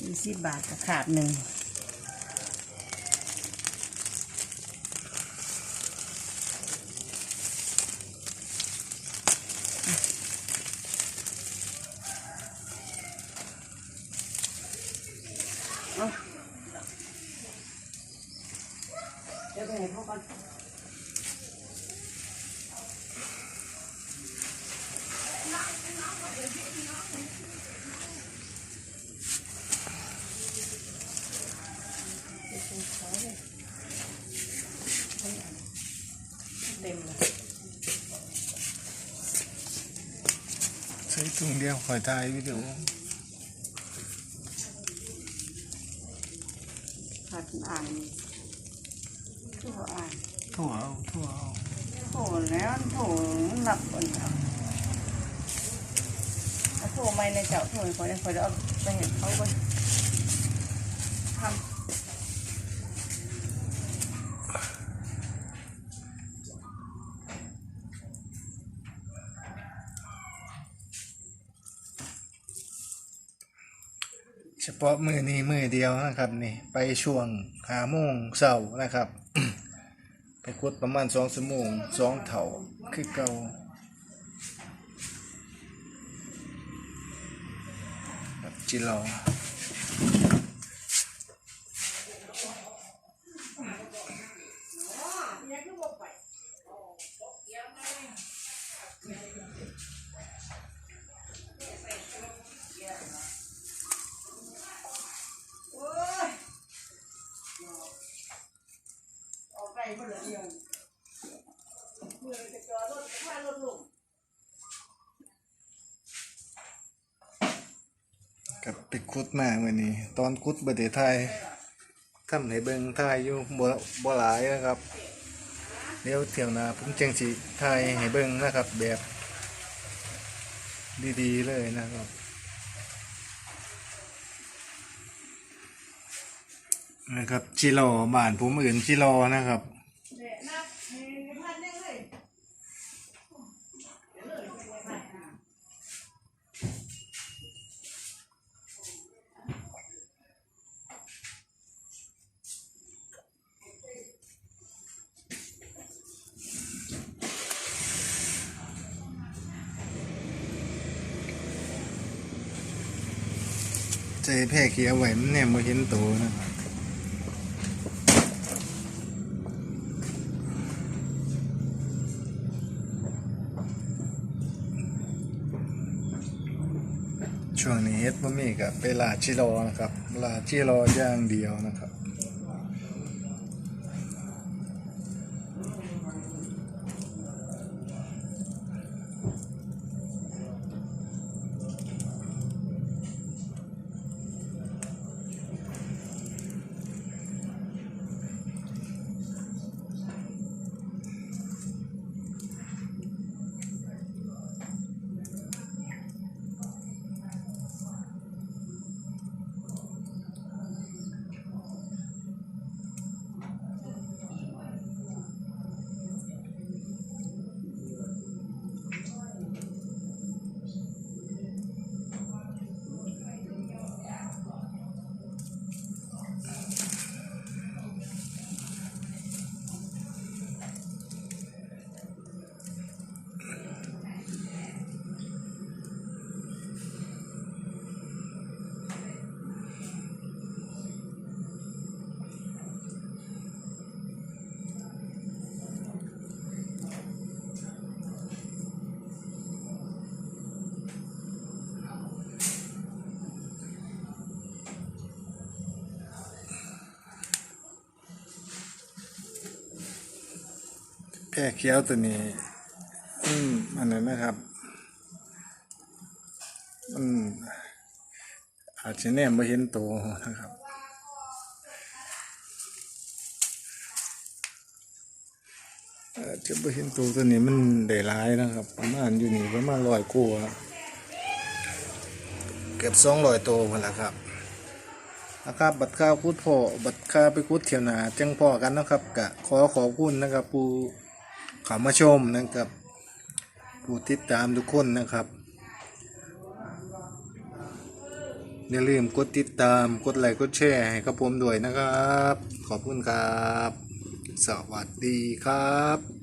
สี่สิบบาทกับขาดหนึ่งเอาเดี๋ยวไปไหนพ่อก่อน เต็มเลย ใช้ถุงเดียวคอยถ่ายวิดีโอผัดอ่านทั่วอ่านทั่วเอาทั่วเอาโถแล้วโถหลับก่อนเจ้าเอาโถไม่ในเจ้าโถคอยคอยเอาไปเห็นเขาไป พาะมือนี้มือเดียวนะครับนี่ไปช่วงหาโมงเสาร์นะครับ ไปคุดประมาณสองชั่วโมงสองเถาคือเก่าจิรออ อกไปเมื่อเดียวเมื่อจะจอดรถถ้ารถลงกับไปคุดมาเมื่อนี้ ตอนคุดบไดไทยทำให้เบิงไทยอยู่บ่บ่หลายนะครับเดี๋ยวเที่ยวหน้าผมจังสิไทยให้เบิงนะครับ แบบ ดีๆเลยนะครับนะครับจิโร่บ้านผมอื่นจิโร่นะครับ ใจแพร่เขียวไว้มันเนี่ยมาเห็นโตนะครับช่วงนี้เฮ็ดบะมี่กับไปลาชิโรนะครับลาชิโรอย่างเดียวนะครับ แพร่เขี้ยวตัวนี้อืมอันนั้นนะครับอืมอาจจะแนมมาเห็นโตนะครับ อาจจะไม่เห็นตัวตัวนี้มันได้หลายนะครับ ประมาณอยู่นี่ประมาณร้อยกว่าเกือบสองร้อยตัวหมดแล้วครับนะครับบัตรข้าวคุดพ่อบัตรข้าไปคุดเที่ยวหนาจังพ่อกันนะครับกะขอขอบคุณนะครับผู้ เข้ามาชมนะครับ ผู้ติดตามทุกคนนะครับอย่าลืมกดติดตามกดไลค์กดแชร์ให้กับผมด้วยนะครับ ขอบคุณครับ สวัสดีครับ